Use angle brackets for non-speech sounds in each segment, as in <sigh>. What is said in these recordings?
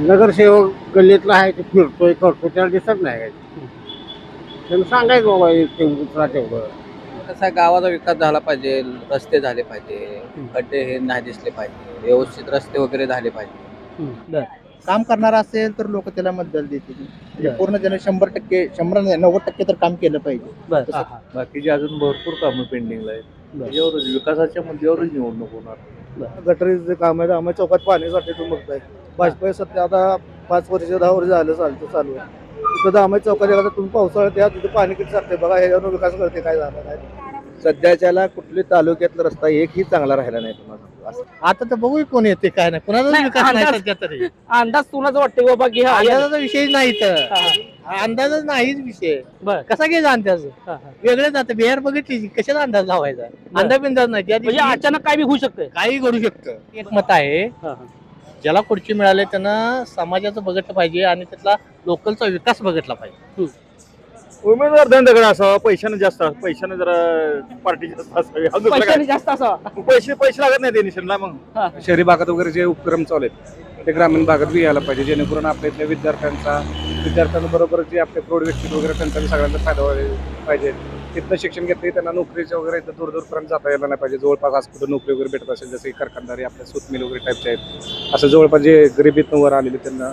नगरसेवक गल्लीतला आहे ते फिरतोय करतोय त्याला दिसत नाही काय त्यांना सांगायचं बाबा हे ते उतरा तेवढं. कसा गावाचा विकास झाला पाहिजे रस्ते झाले पाहिजे खड्डे हे नाही दिसले पाहिजे व्यवस्थित रस्ते वगैरे झाले पाहिजे. काम करणारा असेल तर लोक त्याला मतदान देतील. म्हणजे बरं. पूर्ण त्याने शंभर टक्के शंभर नाही, नव्वद टक्के तर काम केलं पाहिजे. बर. बाकीचे अजून भरपूर कामं पेंडिंगला आहेत. बरं. त्याच्यावरच विकासाच्या मुद्द्यावरच निवडणूक होणार. गटरीचं जे काम आहे आम्ही चौकात पाण्यासाठी तुम्ही बघताय. भाजपा सध्या आता पाच वर्ष दहा वर्ष झालं चालतं चालू आहे. तिथं आम्ही चौकात तुम्ही पावसाळ्यात या तिथं पाणी किती साठते बघा ह्याच्यावर विकास करते काय झालं काय सध्याच्याला कुठल्या तालुक्यातला रस्ता एकही चांगला राहिला नाही तुम्हाला असं. आता तर बघू कोण येते काय नाही. कुणाचा नाही, विकास नाही अंदाज- सध्या तरी. अंदाज तुलाच वाटते बाबा की हा या- अंदाजाचा विषय नाही तर हा. अंदाजच नाहीच विषय. बर. कसा घ्यायचा अंदाज? हा, हा. वेगळे जाते. बिहार बघितली कशाचा अंदाज लावायचा? अंदाज बिंदाज नाही. त्या म्हणजे दिवशी अचानक काय बी होऊ शकतंय. काही करू शकतं. एक मत आहे हा, हा. ज्याला खुर्ची मिळाली त्यानं समाजाचं बघितलं पाहिजे आणि त्यातला लोकलचा विकास बघितला पाहिजे. उमेदवार धंदगड असावा पैशाने जास्त पैशाने जरा पार्टी जास्त असावी. अजून दुसरं पैशाने जास्त असावा? पैसे पैसे लागत नाही ते निशाणला मग. शहरी भागात वगैरे जे उपक्रम चालू आहेत ते ग्रामीण भागात बी यायला पाहिजे जेणेकरून आपल्या इथल्या विद्यार्थ्यांचा विद्यार्थ्यांबरोबर जे आपले प्रौढ व्यक्ती वगैरे त्यांचा बी सगळ्यांचा फायदा व्हायला पाहिजे. तिथनं शिक्षण घेतलं त्यांना नोकरीच्या वगैरे इथं दूर दूरपर्यंत जाता यायला नाही पाहिजे. जवळपास आज कुठं नोकरी वगैरे भेटत असेल जसे कारखानदारी आपल्या सूत मिल वगैरे टाईपचे आहेत. असं जवळपास जे गरिबीतनं वर आलेले त्यांना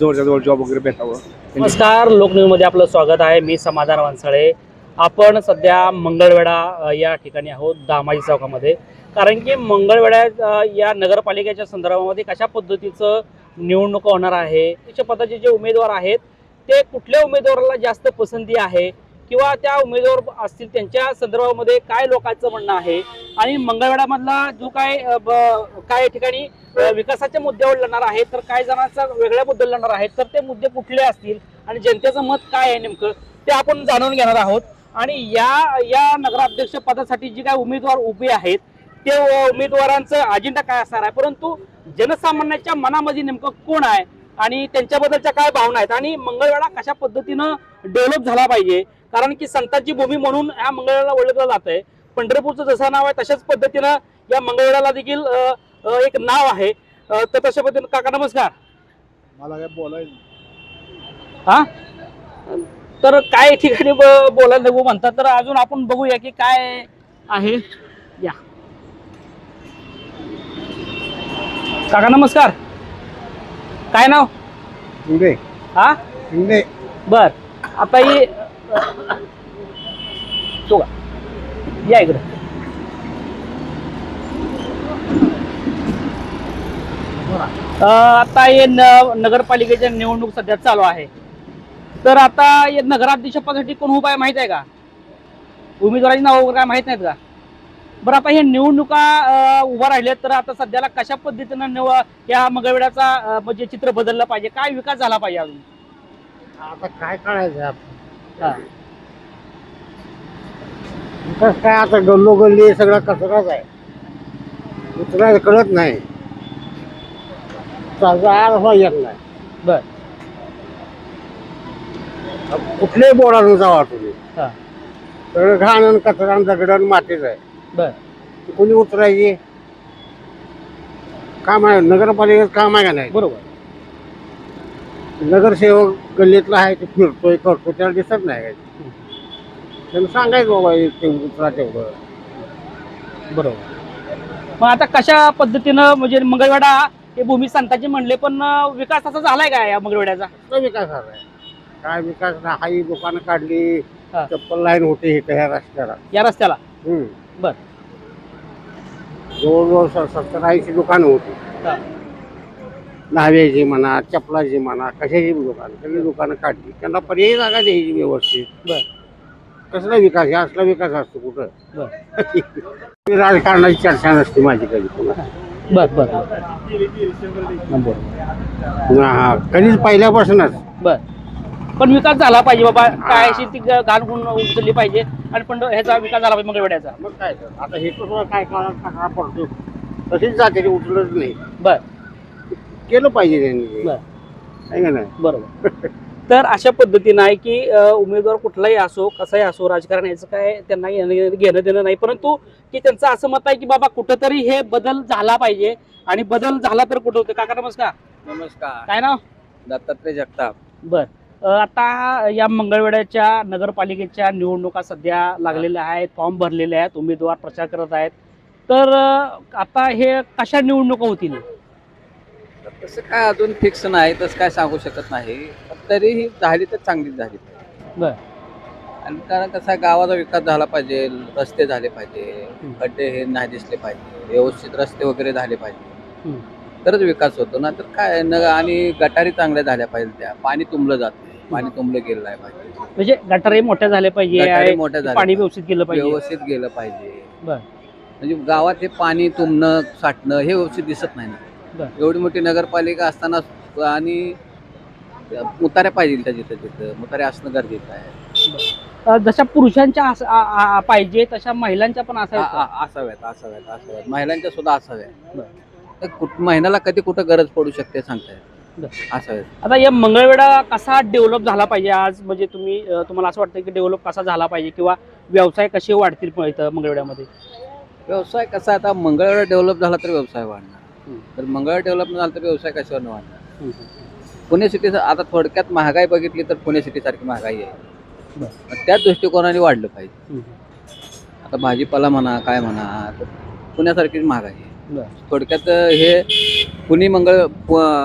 जवळच्या जवळ जॉब वगैरे भेटावं. नमस्कार लोकन्यूजमध्ये आपलं स्वागत आहे. मी समाधान वानसळे. आपण सध्या मंगळवेढा या ठिकाणी आहोत दामाजी चौकामध्ये. कारण की मंगळवेढा या नगरपालिकेच्या संदर्भामध्ये कशा पद्धतीचं निवडणूक होणार आहे त्याच्या पदाचे जे उमेदवार आहेत ते कुठल्या उमेदवाराला जास्त पसंती आहे किंवा त्या उमेदवार असतील त्यांच्या संदर्भामध्ये काय लोकांचं म्हणणं आहे? आणि मंगळवेढामधला जो काय काय ठिकाणी विकासाच्या मुद्द्यावर लढणार आहे तर काय जणांचा वेगळ्या मुद्द्यावर लढणार आहेत तर ते मुद्दे कुठले असतील आणि जनतेचं मत काय आहे नेमकं ते आपण जाणून घेणार आहोत. आणि या या नगराध्यक्ष पदासाठी जे काय उमेदवार उभे आहेत ते उमेदवारांचं अजेंडा काय असणार आहे? परंतु जनसामान्याच्या मनामध्ये नेमकं कोण आहे आणि त्यांच्याबद्दलच्या काय भावना आहेत? आणि मंगळवेढा कशा पद्धतीनं डेव्हलप झाला पाहिजे? कारण की संतांची भूमी म्हणून ह्या मंगळवेळाला ओळखलं जात आहे पंढरपूरचं जसं नाव आहे तशाच पद्धतीनं या मंगळवेळाला देखील एक नाव आहे. तर तशा पद्धतीनं काका नमस्कार. मला काय बोलायचं हा? तर काय ठिकाणी बोलायला नको म्हणतात तर अजून आपण बघूया की काय आहे. या. काका नमस्कार. काय नाव? शिंदे. हा? शिंदे. बर. आता ही तो या इकडं. आता हे न- नगरपालिकेच्या निवडणूक सध्या चालू आहे. तर आता हे नगराध्यक्ष पदासाठी कोण उभा आहे माहीत आहे का? उमेदवाराची नाव वगैरे काय माहीत नाहीत का? बरं आता हे निवडणुका उभा राहिल्या तर आता सध्याला कशा पद्धतीनं निव या मंगळवेढ्याचा अं, म्हणजे चित्र बदललं पाहिजे? काय विकास झाला पाहिजे अजून? आता काय करायचं आपण? हा. विकास काय आता गल्लोगल्ली सगळा कचराच आहे? कळत नाही. चालता येत नाही. बर. कुठल्याही बोर्डानं जावा तुम्ही? हा. सगळं घाण आणि कचरा आणि मातीच आहे. बर. ती कोणी उतरायची? काम आहे नगरपालिकेत काम आहे का नाही? बरोबर. नगरसेवक गल्लीतला आहे ते फिरतोय करतोय त्याला दिसत नाही काय त्यांना सांगायचं बाबा हे ते उतरा तेवढं. बरोबर. मग आता कशा पद्धतीनं म्हणजे मंगळवेढा हे भूमी संतांची म्हणले पण विकास असा झालाय का या मंगळवेढ्याचा कसला विकास झालाय. काय विकास नाही हाही दुकानं काढली हा. चप्पल लाईन होते इथं ह्या रस्त्याला. या रस्त्याला? हम्म. बर. जवळजवळ स- सत्तर ऐंशी दुकानं होती. हा. न्हाव्याची म्हणा चपलाची म्हणा कशाची दुकान? सगळी दुकानं काढली. त्यांना पर्यायी जागा द्यायची व्यवस्थित. बर. कसला विकास? असला विकास असतो कुठं? बर. <laughs> राजकारणाची चर्चा नसते माझी कधी. पुन्हा बर बर. हा कधीच पहिल्यापासूनच. बर. पण विकास झाला पाहिजे बाबा. काय अशी ती घाण गुण उचलली पाहिजे. आणि पण ह्याचा विकास झाला पाहिजे मंगळवेढ्याचा मग काय तर. आता हे कसं काय काळात पडतो. तशीच जाते ते उचलत नाही. बर. केलं पाहिजे त्यांनी. बर. आहे का नाही? बरोबर. तर अशा पद्धतीनं आहे की उमेदवार कुठलाही असो कसाही असो राजकारण याचं काय त्यांना घेणं देणं नाही. परंतु की त्यांचं असं मत आहे की बाबा कुठंतरी हे बदल झाला पाहिजे आणि बदल झाला तर कुठं होतं? काका नमस्कार. नमस्कार. काय नाव? दत्तात्रय जगताप. बर. आता या मंगळवेड्याच्या नगरपालिकेच्या निवडणुका सध्या लागलेल्या आहेत फॉर्म भरलेले आहेत उमेदवार प्रचार करत आहेत. तर आता हे कशा निवडणुका होतील? तसं काय अजून फिक्स नाही तसं काय सांगू शकत नाही. पण तरीही झाली तर चांगलीच झाली. बर. आणि कारण कसं गावाचा विकास झाला पाहिजे रस्ते झाले पाहिजे. खड्डे हे नाही दिसले पाहिजे व्यवस्थित रस्ते वगैरे झाले पाहिजे. तरच विकास होतो ना तर काय न आणि गटारी चांगल्या झाल्या पाहिजे त्या पाणी तुंबलं जात नाही पाणी तुंबलं गेलं नाही पाहिजे म्हणजे गटारही मोठ्या झाल्या पाहिजे गटारी मोठ्या झाल्या पाणी. व्यवस्थित गेलं पाहिजे व्यवस्थित गेलं पाहिजे बर. म्हणजे गावात हे पाणी तुंबणं साठणं हे व्यवस्थित दिसत नाही बर. ना एवढी मोठी नगरपालिका असताना आणि मुताऱ्या पाहिजे त्या जिथं तिथं मुताऱ्या असणं गरजेचं आहे. जशा पुरुषांच्या अस- आ- आ- आ- पाहिजे तशा महिलांच्या पण आ- असायचं आ- असाव्यात असाव्यात असाव्यात. महिलांच्या सुद्धा असाव्यात. बर. तर कुठ- महिन्याला कधी कुठं गरज पडू शकते सांगता येत बर. असाव्यात. आता या मंगळवेढा कसा डेव्हलप झाला पाहिजे आज? म्हणजे तुम्ही अ, तुम्हाला असं वाटतं की डेव्हलप कसा झाला पाहिजे किंवा व्यवसाय कसे वाढतील प- इथं मंगळवेढ्यामध्ये? व्यवसाय कसा आता मंगळवेळा डेव्हलप झाला तर व्यवसाय वाढणार. तर मंगळवेळा डेव्हलप झाला तर व्यवसाय कशावर वाढणार? पुणे सिटी आता थोडक्यात महागाई बघितली तर पुणे सिटी सारखी महागाई आहे. मग त्याच दृष्टिकोनाने वाढलं पाहिजे. आता भाजीपाला म्हणा काय म्हणा पुण्यासारखीच महागाई आहे. थोडक्यात हे पुणे मंगळ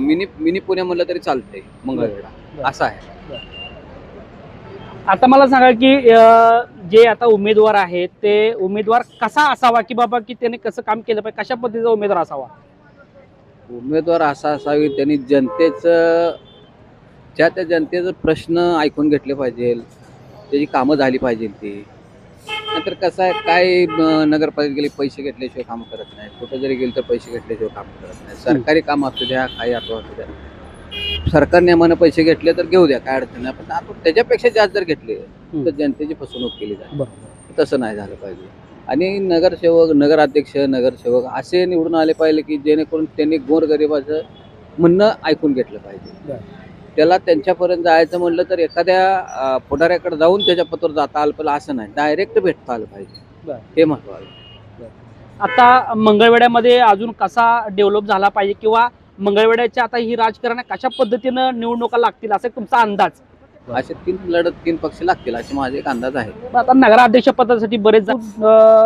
मिनी मिनी पुणे म्हणलं तरी चालतंय बर. मंगळवेढा असं आहे. आता मला सांगा की जे आता उमेदवार आहेत ते उमेदवार कसा असावा की बाबा की त्याने कसं काम केलं पाहिजे? कशा पद्धतीचा उमेदवार असावा? उमेदवार असा असावी त्यांनी जनतेचं ज्या त्या जनतेचं प्रश्न ऐकून घेतले पाहिजे त्याची कामं झाली पाहिजे ती. नाहीतर कसं आहे काय नगरपालिकेला पैसे घेतल्याशिवाय कामं करत नाही. कुठं जरी गेलं तर पैसे घेतल्याशिवाय कामं करत नाही. सरकारी काम असू द्या काही असू असू द्या. सरकार नियमानं पैसे घेतले तर घेऊ द्या काय अडचण नाही. पण आपण त्याच्यापेक्षा जास्त जर घेतले तर जनतेची फसवणूक केली जाते. तसं नाही झालं पाहिजे. आणि नगरसेवक नगराध्यक्ष नगरसेवक असे निवडून आले पाहिजे की जेणेकरून त्यांनी गोरगरिबाचं म्हणणं ऐकून घेतलं पाहिजे. त्याला त्यांच्यापर्यंत जायचं म्हणलं तर एखाद्या पुढाऱ्याकडे जाऊन त्याच्या पत्र जाता आलं पाहिजे असं नाही. डायरेक्ट भेटता आलं पाहिजे. हे महत्वाचं आता मंगळवेड्यामध्ये अजून कसा डेव्हलप झाला पाहिजे किंवा मंगळवेड्याच्या आता ही राजकारण कशा पद्धतीनं निवडणुका लागतील असा तुमचा अंदाज. असे तीन लढत तीन पक्ष लागतील असे माझे एक अंदाज आहे आता नगराध्यक्ष पदासाठी बरेच अ,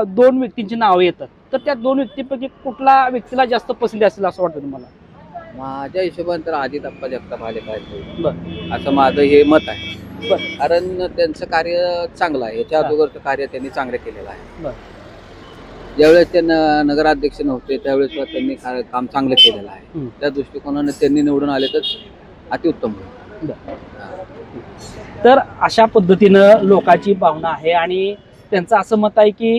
दोन व्यक्तींची नावं येतात तर त्या दोन व्यक्तीपैकी कुठला व्यक्तीला जास्त पसंती असेल असं वाटतं तुम्हाला माझ्या हिशोबाने तर आधी अप्पा जगताप आले पाहिजे. असं माझं हे मत आहे बरं. कारण त्यांचं कार्य चांगलं आहे याच्या हा. अगोदरचं कार्य त्यांनी चांगलं केलेलं आहे बरं. ज्यावेळेस ते न- नगराध्यक्ष नव्हते त्यावेळेस सुद्धा त्यांनी काम चांगलं केलेलं आहे हम्म. त्या दृष्टिकोनाने त्यांनी निवडून आले तर अतिउत्तम होईल. तर अशा पद्धतीनं लोकांची भावना आहे आणि त्यांचं असं मत आहे की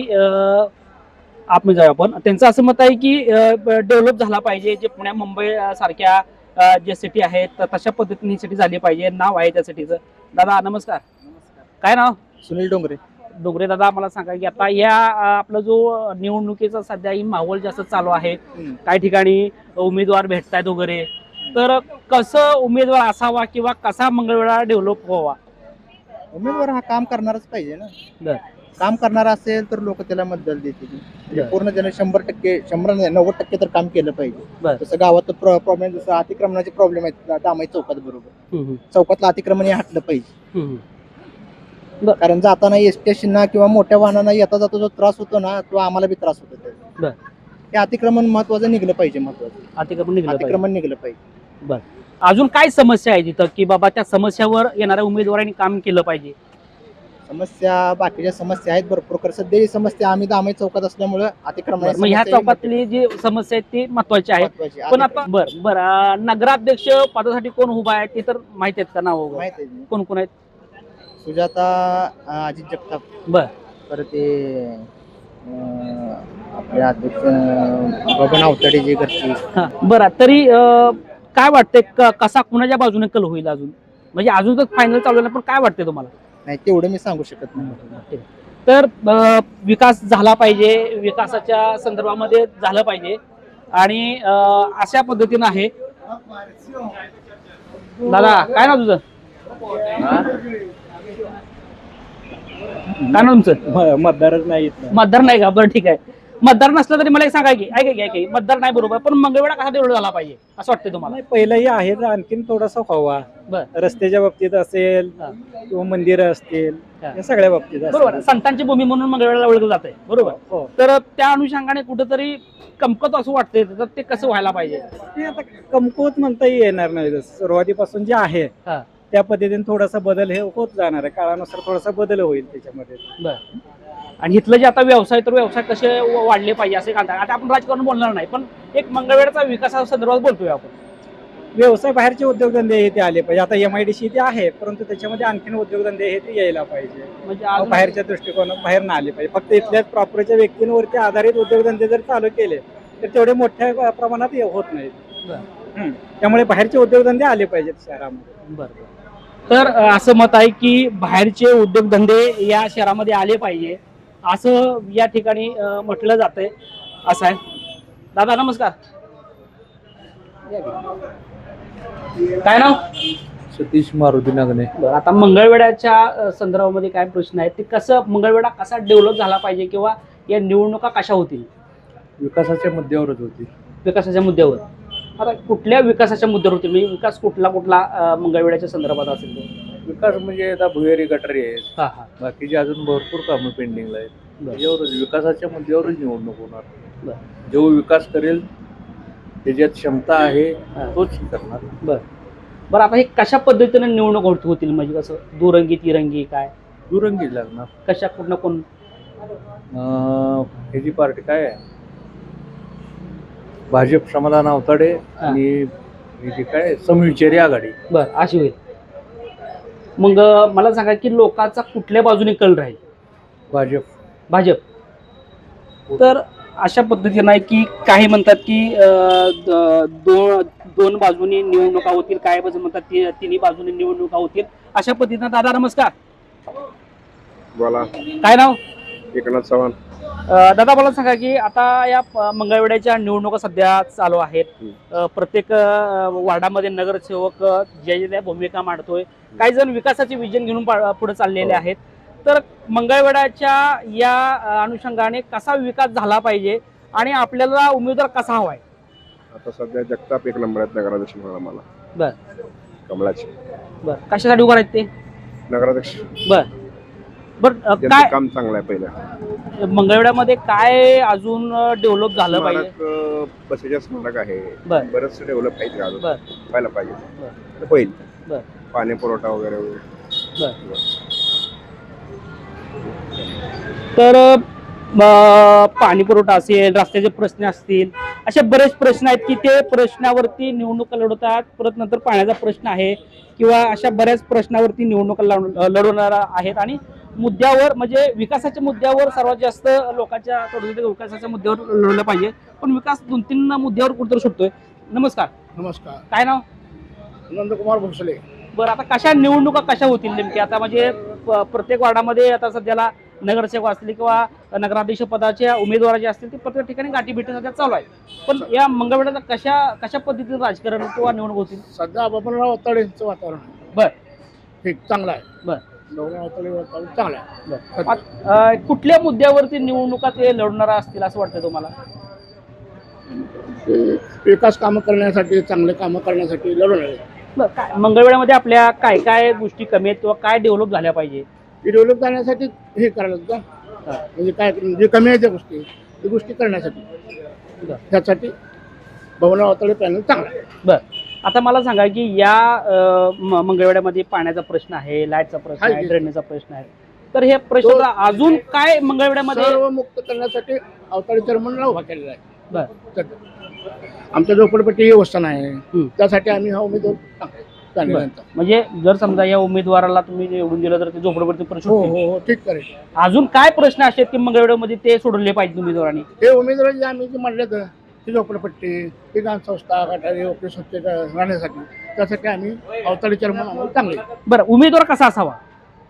आपण जाऊया आपण. त्यांचं असं मत आहे की डेव्हलप झाला पाहिजे जे पुण्या मुंबई सारख्या जे सिटी आहेत तर तशा पद्धतीने सिटी झाली पाहिजे नाव आहे त्या सिटीचं दादा नमस्कार. काय नाव? सुनील डोंगरे. डोंगरे दादा मला सांगा की आता या आपला जो निवडणुकीचा सध्या ही माहोल जास्त चालू आहे. काही ठिकाणी उमेदवार भेटतायत वगैरे तर कसं उमेदवार असावा किंवा कसा मंगळवेळा डेव्हलप व्हावा? उमेदवार हा काम करणारच पाहिजे ना बर. काम करणारा असेल तर लोक त्याला मतदान देतील म्हणजे. पूर्ण जण शंभर टक्के शंभर नाही, नव्वद टक्के तर काम केलं पाहिजे बर. जसं गावात प्रॉब्लेम जसं अतिक्रमणाचे प्रॉब्लेम आहेत दामाई चौकात बरोबर हम्म, चौकातलं अतिक्रमण हे हटलं पाहिजे हम्म. कारण जाताना एस स्टेशनना किंवा मोठ्या वाहनांना येता जाता जो त्रास होतो ना तो आम्हाला बी त्रास होतो त्याचा. बर. हे अतिक्रमण महत्वाचं निघलं पाहिजे महत्वाचं अतिक्रमण निघलं पाहिजे. अतिक्रमण निघलं पाहिजे अजून काय समस्या आहे तिथं? की बाबा त्या समस्यावर येणाऱ्या उमेदवारांनी काम केलं पाहिजे? समस्या बाकीच्या समस्या आहेत भरपूर. खरं सध्या ही समस्या आम्ही दामाई चौकात असल्यामुळे अतिक्रमण मग ह्या चौकातली जी समस्या आहे ती महत्वाची आहे. पण आता बर बर अं, नगराध्यक्ष पदासाठी कोण उभा आहे ते तर माहिती आहेत का नाव वगैरे? माहीत आहे कोण कोण आहेत? सुजाता अं, अजित जगताप. बर. परत ते अं, आपले अध्यक्ष अं, बबन अवताडे जे घरची. हा, बरं तरी अं, काय वाटतंय कसा कुणाच्या बाजूने कल होईल अजून? म्हणजे अजून तर फायनल चालू पण काय वाटतंय तुम्हाला? नाही तेवढं मी सांगू शकत नाही. तर विकास झाला पाहिजे विकासाच्या संदर्भामध्ये झालं पाहिजे. आणि अशा पद्धतीनं आहे. दादा काय ना तुझं? काय ना तुमचं? मतदारच नाही मतदार नाही का? बरं ठीक आहे. मतदार नसलं तरी मला एक सांगा की ऐका की ऐका की, मतदार नाही बरोबर पण मंगळवेढा कसा डेव्हलप झाला पाहिजे असं वाटतं तुम्हाला नाही पहिलंही आहे तर आणखीन थोडासा व्हावा बर. रस्त्याच्या बाबतीत असेल हा. किंवा मंदिरं असतील हा. या सगळ्या बाबतीत असेल. बरोबर संतांची भूमी म्हणून मंगळवेढा ओळखलं जात बरोबर हो तर त्या अनुषंगाने कुठेतरी कमकत असं वाटतंय तर ते कसं व्हायला पाहिजे ते आता कमकुवत म्हणता येणार नाही जसं सुरुवातीपासून जे आहे हा. त्या पद्धतीने थोडासा बदल हे होत जाणार आहे काळानुसार थोडासा बदल होईल त्याच्यामध्ये आणि इथलं जे आता व्यवसाय तर व्यवसाय कसे वाढले पाहिजे असे कांदा. आता आपण राजकारण बोलणार नाही पण एक मंगळवेढाचा विकासासंदर्भात बोलतोय आपण. व्यवसाय बाहेरचे उद्योगधंदे हे ते आले पाहिजे. आता एम आय डी सी ते आहे परंतु त्याच्यामध्ये आणखीन उद्योगधंदे हे ते यायला पाहिजे. म्हणजे बाहेरच्या दृष्टिकोनात बाहेर ना आले पाहिजे. फक्त इथल्याच प्रॉपरच्या व्यक्तींवरती आधारित उद्योगधंदे जर चालू केले तर तेवढे मोठ्या प्रमाणात होत नाहीत. त्यामुळे बाहेरचे उद्योगधंदे आले पाहिजेत शहरामध्ये. बरं तर असं मत आहे की बाहेरचे उद्योगधंदे या शहरामध्ये आले पाहिजे. असं या ठिकाणी म्हटलं जातंय. असं आहे. दादा नमस्कार. काय नाव? सतीश मारुती बरं आता मंगळवेड्याच्या संदर्भामध्ये काय प्रश्न आहेत ते कसं मंगळवेढा कसा डेव्हलप झाला पाहिजे किंवा या निवडणुका कशा होतील? विकासाच्या मुद्द्यावरच होती. विकासाच्या मुद्द्यावर. आता कुठल्या विकासाच्या मुद्द्यावर होतील? म्हणजे विकास कुठला कुठला अ, मंगळवेढ्याच्या संदर्भात असेल तो? विकास म्हणजे आता भुयारी गटारी आहेत. हा हा. बाकीचे अजून भरपूर कामं पेंडिंगला आहेत. बरं. त्याच्यावरच विकासाच्या मुद्द्यावरच निवडणूक होणार. बरं. जो विकास करेल त्याच्यात क्षमता आहे हा. तोच करणार. बरं. आता हे कशा पद्धतीने निवडणूक होत- होतील? म्हणजे कसं दुरंगी तिरंगी काय? दुरंगी लागणार. कशा कुठं कोण? अं, ह्याची पार्टी काय आहे? भाजप समाधान अवताडे आणि ह्याची काय समविचारी आघाडी. बर अशी होईल. मग मला सांगा की लोकांचा कुठल्या बाजूने कल राहील? भाजप. भाजप. तर अशा पद्धतीनं आहे की काही म्हणतात की अं, द- दोन दोन बाजूनी निवडणुका होतील काही बाजू म्हणतात ती तिन्ही बाजूने निवडणुका होतील. अशा पद्धतीनं दादा नमस्कार. बोला. काय नाव? एकनाथ चव्हाण. अं, दादा मला सांगा की आता या प- मंगळवेढ्याच्या निवडणुका सध्या चालू आहेत. अं, प्रत्येक अं, वार्डामध्ये नगरसेवक अं, ज्या ज्या भूमिका मांडतोय काही जण विकासाचे विजन घेऊन पुढे चाललेले आहेत. तर मंगळवेढ्याच्या या अं, अनुषंगाने कसा विकास झाला पाहिजे आणि आपल्याला उमेदवार कसा हवाय आता सध्या जगताप एक नंबर आहेत नगराध्यक्ष आम्हाला. बर. कमळाचे. बर. कशासाठी उभा आहेत ते? नगराध्यक्ष. बर. बर अं, त्यांचं काय काम चांगलं आहे पहिलं. मंगळवेढ्यामध्ये काय अजून डेव्हलप झालं पाहिजे? स्मारक अं, बसायचं स्मारक आहे. बर. बरंच डेव्हलप तिकडे अजून. बर. व्हायला पाहिजे. तर होईल. बर. पाणी पुरवठा वगैरे. वगैरे. तर पाणी पुरवठा असेल रस्त्याचे प्रश्न असतील असे बरेच प्रश्न आहेत की ते प्रश्नावरती निवडणुका लढवतात. परत नंतर पाण्याचा प्रश्न आहे किंवा अशा बऱ्याच प्रश्नावरती निवडणुका लढ- लढवणार आहेत. आणि मुद्द्यावर म्हणजे विकासाच्या मुद्द्यावर सर्वात जास्त लोकांच्या थोडं विकासाच्या मुद्द्यावर लढवलं पाहिजे. पण विकास दोन तीन मुद्द्यावर कुठेतरी सुटतोय. नमस्कार. नमस्कार. काय नाव? नंदकुमार भोसले. बरं आता कशा निवडणुका कशा होतील नेमक्या? आता म्हणजे प्रत्येक वार्डामध्ये आता सध्याला नगरसेवक असतील किंवा नगराध्यक्ष पदाच्या उमेदवार जे असतील ते प्रत्येक ठिकाणी गाठी भेटी सध्या चालू आहे पण या मंगळवेढ्याचा कशा कशा पद्धतीचं राजकारण किंवा निवडणूक होतील? सध्या अवताडेंचं वातावरण बर. ठीक चांगलं आहे. बर. चांगलं आहे. अं, कुठल्या मुद्द्यावरती निवडणुका ते लढणार असतील असं वाटतं तुम्हाला? विकास कामं करण्यासाठी चांगले कामं करण्यासाठी लढवणार बरं काय मंगळवेढ्यामध्ये आपल्या काय काय गोष्टी कमी आहेत किंवा काय डेव्हलप झाल्या पाहिजे? डेव्हलप करण्यासाठी हे करायला का म्हणजे काय जे कमी आहे त्या गोष्टी त्या गोष्टी करण्यासाठी. बरं. त्यासाठी भवना अवताडे पॅनल चांगला आहे. आता मला सांगा की या अं, म- मंगळवेढ्यामध्ये पाण्याचा प्रश्न आहे लाईटचा प्रश्न आहे आहे. ड्रेनेजचा प्रश्न आहे. तर हे प्रश्न अजून काय मंगळवेढ्यामध्ये सर्व मुक्त करण्यासाठी अवताडे चर्मनला उभा केलेला आहे. आमच्या झोपडपट्टी व्यवस्था नाही हम्म. त्यासाठी आम्ही हा उमेदवार. म्हणजे जर समजा या उमेदवाराला तुम्ही निवडून दिलं तर ते झोपडपट्टी हो परिषद हो हो ठीक करेल. अजून काय प्रश्न असे की मंगळवेढ्यामध्ये ते सोडले पाहिजे उमेदवारांनी? हे उमेदवार आम्ही म्हणले ती झोपडपट्टी ती गाव संस्था गटारी ओके स्वच्छता राहण्यासाठी. त्यासाठी आम्ही अवताडे आम्हाला चांगले. बरं उमेदवार कसा असावा?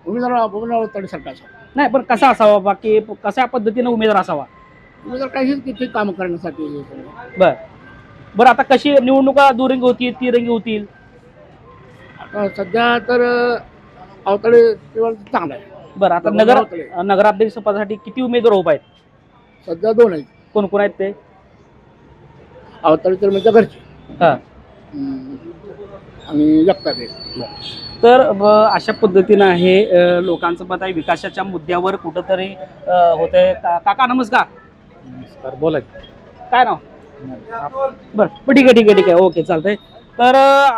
उमेदवार अवताडे सरकार नाही पण कसा असावा? बाकी कशा पद्धतीने उमेदवार असावा? उमेदवार काहीच किती कामं करण्यासाठी हे करणार. बरं. बरं आता कशी निवडणुका दुरंगी होतील तिरंगी होतील? आता सध्या तर अवताडे चांगला आहे. बरं आता नगर. नगराध्यक्ष पदासाठी किती उमेदवार उभा आहेत? सध्या दोन आहेत. कोण कोण आहेत ते? अवतारी तर म्हणजे घरचे. हा. आणि जगतात. तर ब- अशा पद्धतीनं आहे अ, लोकांचं मत आहे विकासाच्या मुद्द्यावर कुठंतरी होते काका नमस्कार. नमस्कार बोला काय नाव? बरं बरं, ठीक आहे ठीक आहे ठीक आहे. ओके चालतंय. तर अ,